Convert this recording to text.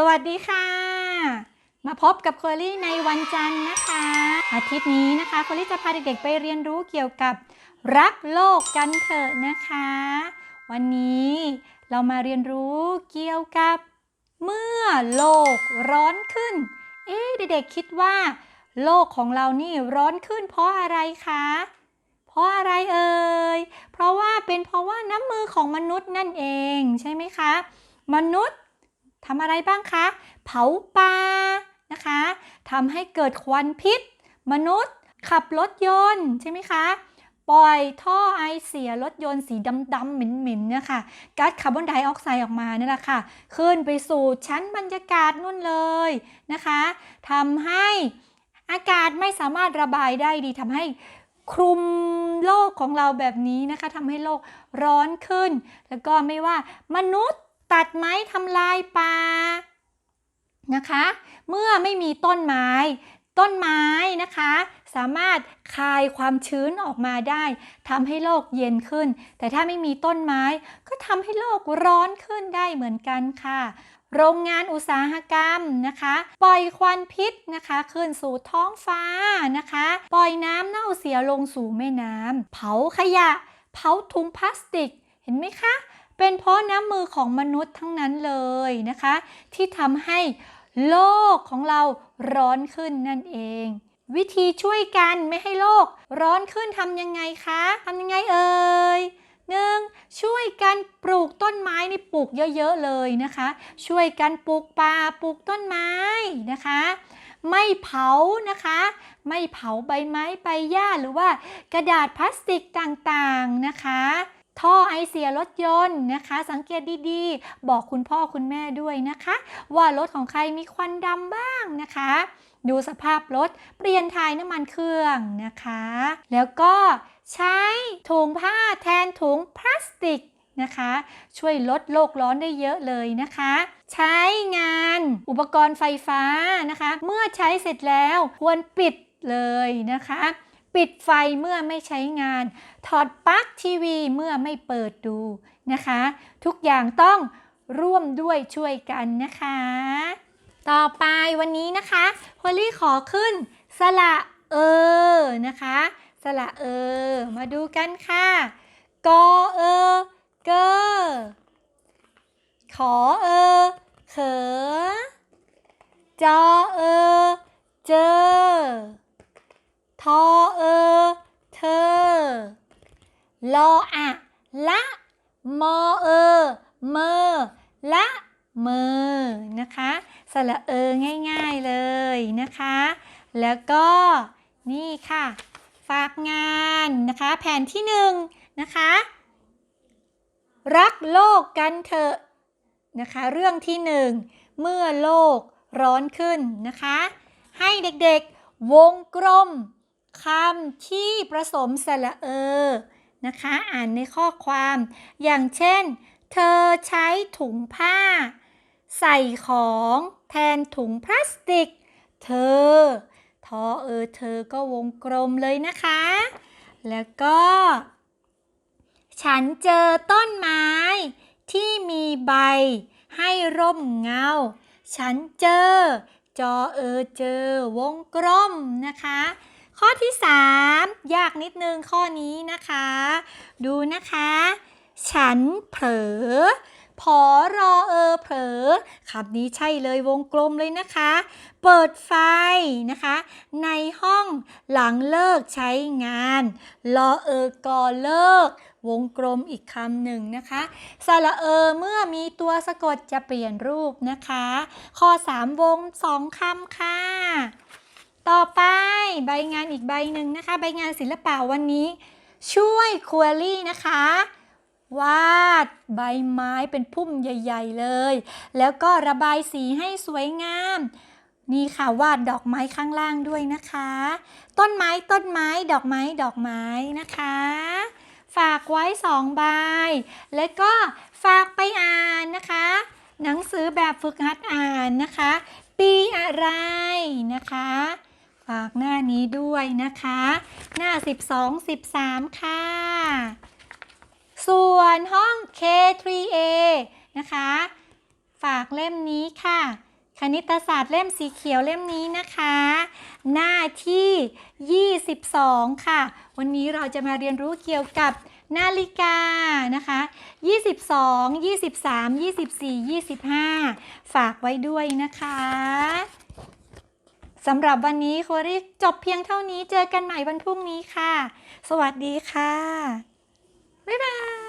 สวัสดีค่ะ มาพบกับโคลี่ในวันจันทร์นะคะ อาทิตย์นี้นะคะโคลี่จะพาเด็กๆไปเรียนรู้เกี่ยวกับรักโลกกันเถอะนะคะ วันนี้เรามาเรียนรู้เกี่ยวกับ เมื่อโลกร้อนขึ้น เอ๊ะเด็กๆคิดว่า โลกของเรานี่ร้อนขึ้นเพราะอะไรคะ เพราะอะไรเอ่ย เพราะว่าเป็นเพราะว่าน้ำมือของมนุษย์นั่นเองใช่ไหมคะ มนุษย์ ทำอะไรบ้างคะ เผาป่านะคะทำให้เกิดควันพิษ มนุษย์ ขับรถยนต์ใช่ไหมคะ ปล่อยท่อไอเสียรถยนต์สีดำๆเหม็นๆเนี่ยค่ะก๊าซคาร์บอนไดออกไซด์ออกมานี่แหละค่ะ ขึ้นไปสู่ชั้นบรรยากาศนู่นเลยนะคะทำให้อากาศไม่สามารถระบายได้ดีทำให้คลุมโลกของเราแบบนี้นะคะทำให้โลกร้อนขึ้น แล้วก็ไม่ว่ามนุษย์ ตัดไม้ทำลายป่านะคะ เมื่อไม่มีต้นไม้ ต้นไม้นะคะ สามารถคายความชื้นออกมาได้ทำให้โลกเย็นขึ้น แต่ถ้าไม่มีต้นไม้ก็ทำให้โลกร้อนขึ้นได้เหมือนกันค่ะ โรงงานอุตสาหกรรมนะคะ ปล่อยควันพิษนะคะ ขึ้นสู่ท้องฟ้านะคะ ปล่อยน้ำเน่าเสียลงสู่แม่น้ำเผาขยะ เผาถุงพลาสติกเห็นไหมคะ เป็นเพราะน้ำมือของมนุษย์ทั้งนั้นเลยนะคะ ที่ทำให้โลกของเราร้อนขึ้นนั่นเอง วิธีช่วยกันไม่ให้โลก ร้อนขึ้นทำยังไงคะทำยังไงเอ่ยหนึ่งช่วยกันปลูกต้นไม้นี่ปลูกเยอะๆเลยนะคะ ช่วยกันปลูกป่าปลูกต้นไม้นะคะ ไม่เผานะคะ ไม่เผาใบไม้ใบหญ้าหรือว่ากระดาษพลาสติกต่างๆนะคะ ท่อไอเสียรถยนต์นะคะ สังเกตดีๆ บอกคุณพ่อคุณแม่ด้วยนะคะ ว่ารถของใครมีควันดำบ้างนะคะ ดูสภาพรถเปลี่ยนถ่ายน้ำมันเครื่องนะคะ แล้วก็ใช้ถุงผ้าแทนถุงพลาสติกนะคะ ช่วยลดโลกร้อนได้เยอะเลยนะคะ ใช้งานอุปกรณ์ไฟฟ้านะคะ เมื่อใช้เสร็จแล้วควรปิดเลยนะคะ ปิดไฟเมื่อไม่ใช้งาน ถอดปลั๊กทีวีเมื่อไม่เปิดดูนะคะ ทุกอย่างต้องร่วมด้วยช่วยกันนะคะ ต่อไปวันนี้นะคะพอลลี่ขอขึ้น สระเออนะคะ สระเออ มาดูกันค่ะ กอเออเกอขอเออเขอจอเออเจอทอ เธอ ลออะละ มอเออเมอละเมอนะคะสระเออง่ายๆเลยนะคะ แล้วก็นี่ค่ะ ฝากงานนะคะ แผนที่หนึ่งนะคะ รักโลกกันเถอะนะคะ เรื่องที่หนึ่งเมื่อโลกร้อนขึ้นนะคะ ให้เด็กๆวงกลมคำที่ผสมสระเออ นะคะ อ่านในข้อความ อย่างเช่น เธอใช้ถุงผ้า ใส่ของแทนถุงพลาสติก เธอ ทอเออเธอก็วงกลมเลยนะคะ แล้วก็ ฉันเจอต้นไม้ที่มีใบให้ร่มเงา ฉันเจอ จอเออเจอวงกลมนะคะ ข้อที่ 3 ยากนิดนึงข้อนี้นะคะ ดูนะคะ ฉันเผลอพอรอเออเผลอคำนี้ใช่เลยวงกลมเลยนะคะ เปิดไฟนะคะ ในห้องหลังเลิกใช้งาน รอเออกอเลิก วงกลมอีกคำหนึ่งนะคะสระเออเมื่อมีตัวสะกดจะเปลี่ยนรูปนะคะ ข้อ 3 วง 2คำค่ะ ต่อไปใบงานอีกใบหนึ่งนะคะ ใบงานศิลปะวันนี้ ช่วยควอรี่นะคะ วาดใบไม้เป็นพุ่มใหญ่ ๆเลย แล้วก็ระบายสีให้สวยงาม นี่ค่ะวาดดอกไม้ข้างล่างด้วยนะคะ ต้นไม้ต้นไม้ดอกไม้ดอกไม้นะคะ ฝากไว้สองใบ แล้วก็ฝากไปอ่านนะคะ หนังสือแบบฝึกหัดอ่านนะคะ ปีอะไรนะคะ ฝากหน้านี้ด้วยนะคะ หน้า 12 13 ค่ะ ส่วนห้อง K3A นะคะ ฝากเล่มนี้ค่ะ คณิตศาสตร์เล่มสีเขียวเล่มนี้นะคะ หน้าที่ 22 ค่ะ วันนี้เราจะมาเรียนรู้เกี่ยวกับนาฬิกานะคะ 22 23 24 25 ฝากไว้ด้วยนะคะ สำหรับวันนี้โคริจบเพียงเท่านี้เจอกันใหม่วันพรุ่งนี้ค่ะ สวัสดีค่ะ บ๊ายบาย